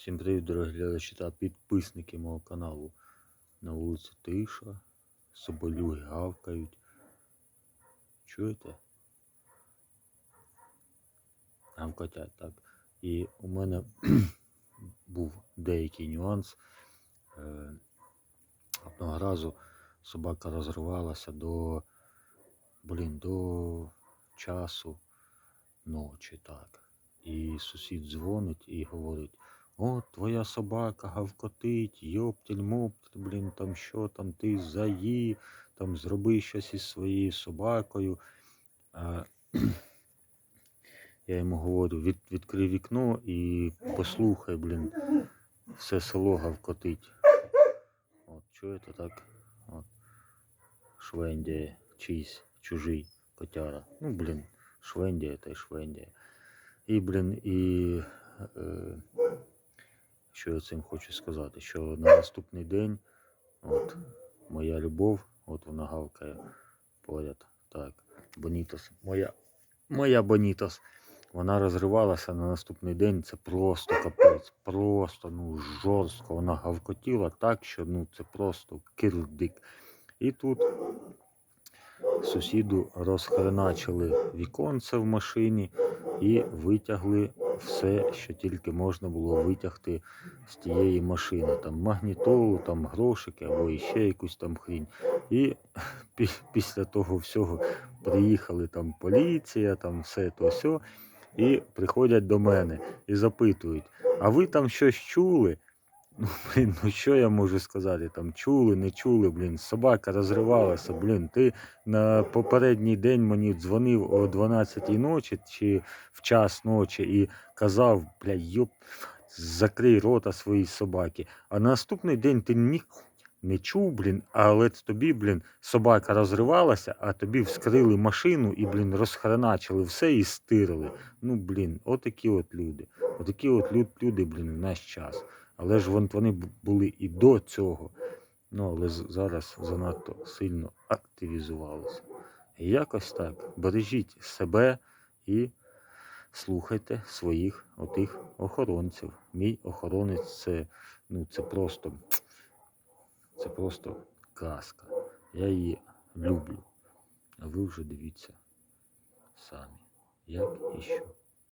Всім привіт, дорогі глядачі та підписники мого каналу. На вулиці тиша, соболюги гавкають. Чуєте? Гавкотять, так. І у мене був деякий нюанс. Е, Одного разу собака розривалася до, блін, до часу ночі, так. І сусід дзвонить і говорить, о, твоя собака гавкотить, йоптель моптель, блін, там що там, ти заї, там зроби щось із своєю собакою. А, я йому говорю, від, відкрий вікно і послухай, блін, все село гавкотить. От, чуєте так? От. Швендіє, чийсь чужий котяра. Ну, блін, швендіє та й швендіє. І, блін, і е, що я цим хочу сказати, що на наступний день от, моя любов, от вона гавкає поряд. Так, Бонітос. Моя, моя Бонітос. Вона розривалася на наступний день. Це просто капець, просто ну жорстко. Вона гавкотіла так, що ну це просто кирдик. І тут сусіду розхреначили віконце в машині і витягли все, що тільки можна було витягти з тієї машини. Там магнітолу, там грошики або ще якусь там хрінь. І після того всього приїхали там поліція, там все то все. І приходять до мене і запитують: а ви там щось чули? Ну, блін, ну що я можу сказати? Там чули, не чули, блін, собака розривалася, блін, ти на попередній день мені дзвонив о 12 ночі чи в час ночі і казав, бля, йоп, закрий рота своїй собаки. А на наступний день ти ні не чув, блін, але тобі, блін, собака розривалася, а тобі вскрили машину і, блін, розхреначили все і стирили. Ну, блін, отакі от люди. Отакі от лю- люди, блін, в наш час. Але ж вони були і до цього. Ну, але зараз занадто сильно активізувалися. Якось так. Бережіть себе і слухайте своїх отих охоронців. Мій охоронець це, ну, це просто, це просто казка. Я її люблю. А ви вже дивіться самі, як і що.